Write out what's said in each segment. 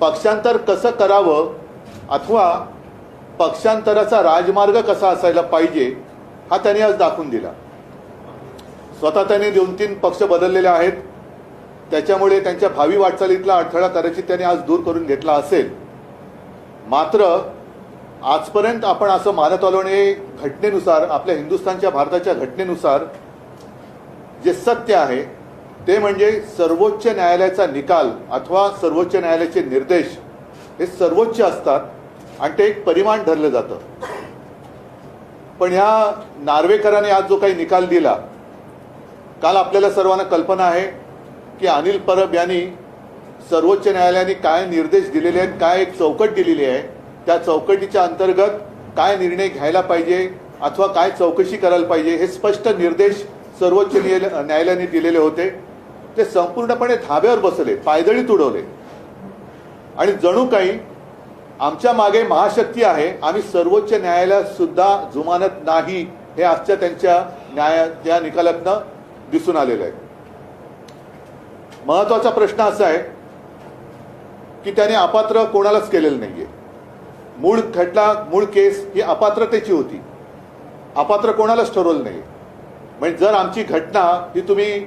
पक्षांतर कसं करावं अथवा पक्षांतराचा राजमार्ग कसा असायला पाहिजे हा त्यांनी आज दाखवून दिला. स्वतः त्यांनी दोन तीन पक्ष बदललेले आहेत. त्याच्यामुळे त्यांच्या भावी वाटचालीतला अडथळा कदाचित त्यांनी आज दूर करून घेतला असेल. मात्र आजपर्यंत आपण असं मानत आलो आणि घटनेनुसार आपल्या हिंदुस्थानच्या भारताच्या घटनेनुसार जे सत्य आहे ते म्हणजे सर्वोच्च न्यायालयाचा निकाल अथवा सर्वोच्च न्यायालयाचे निर्देश हे सर्वोच्च असतात आणि ते एक परिमाण धरलं जातं. पण ह्या नार्वेकरांनी आज जो काही निकाल दिला काल आपल्याला सर्वांना कल्पना आहे की अनिल परब यांनी सर्वोच्च न्यायालयाने काय निर्देश दिलेले आहेत काय एक चौकट दिलेली आहे त्या चौकटीच्या अंतर्गत काय निर्णय घ्यायला पाहिजे अथवा काय चौकशी करायला पाहिजे हे स्पष्ट निर्देश सर्वोच्च न्यायालयाने दिलेले होते. ते संपूर्णपणे धाब्यावर बसले पायदळी उडवले आणि जणू काही आमच्या मागे महाशक्ती आहे आम्ही सर्वोच्च न्यायालयात सुद्धा जुमानत नाही हे आजच्या त्यांच्या न्याया त्या निकालातनं दिसून आलेलं आहे. महत्त्वाचा प्रश्न असा आहे की त्याने अपात्र कोणालाच केलेलं नाहीये. मूळ खटला मूळ केस ही अपात्रतेची होती. अपात्र कोणालाच ठरवलं नाही म्हणजे जर आमची घटना ही तुम्ही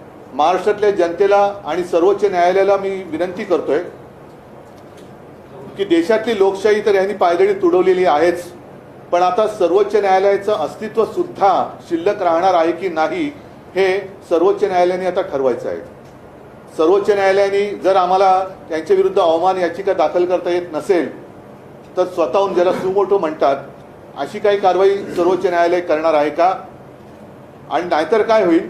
महाराष्ट्रातल्या जनतेला आणि सर्वोच्च न्यायालयाला मी विनंती करतोय की देशातली लोकशाही तर यांनी पायदळी तुडवलेली आहेच पण आता सर्वोच्च न्यायालयाचं अस्तित्व सुद्धा शिल्लक राहणार आहे की नाही हे सर्वोच्च न्यायालयाने आता ठरवायचं आहे. सर्वोच्च न्यायालयाने जर आम्हाला त्यांच्या विरुद्ध अवमान याचिका दाखल करता येत नसेल तर स्वतःहून ज्याला सुमोटो म्हणतात अशी काही कारवाई सर्वोच्च न्यायालय करणार आहे का? आणि नाहीतर काय होईल?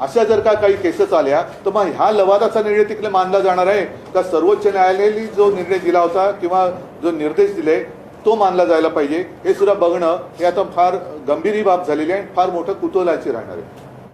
अशा जर का काही केसेस आल्या तर मग ह्या लवादाचा निर्णय तिकडे मानला जाणार आहे. का सर्वोच्च न्यायालयाने जो निर्णय दिला होता किंवा जो निर्देश दिले तो मानला जायला पाहिजे. हे सुद्धा बघणं हे आता फार गंभीर ही बाब झालेली आहे फार मोठं कुतूहलाची राहणार आहे.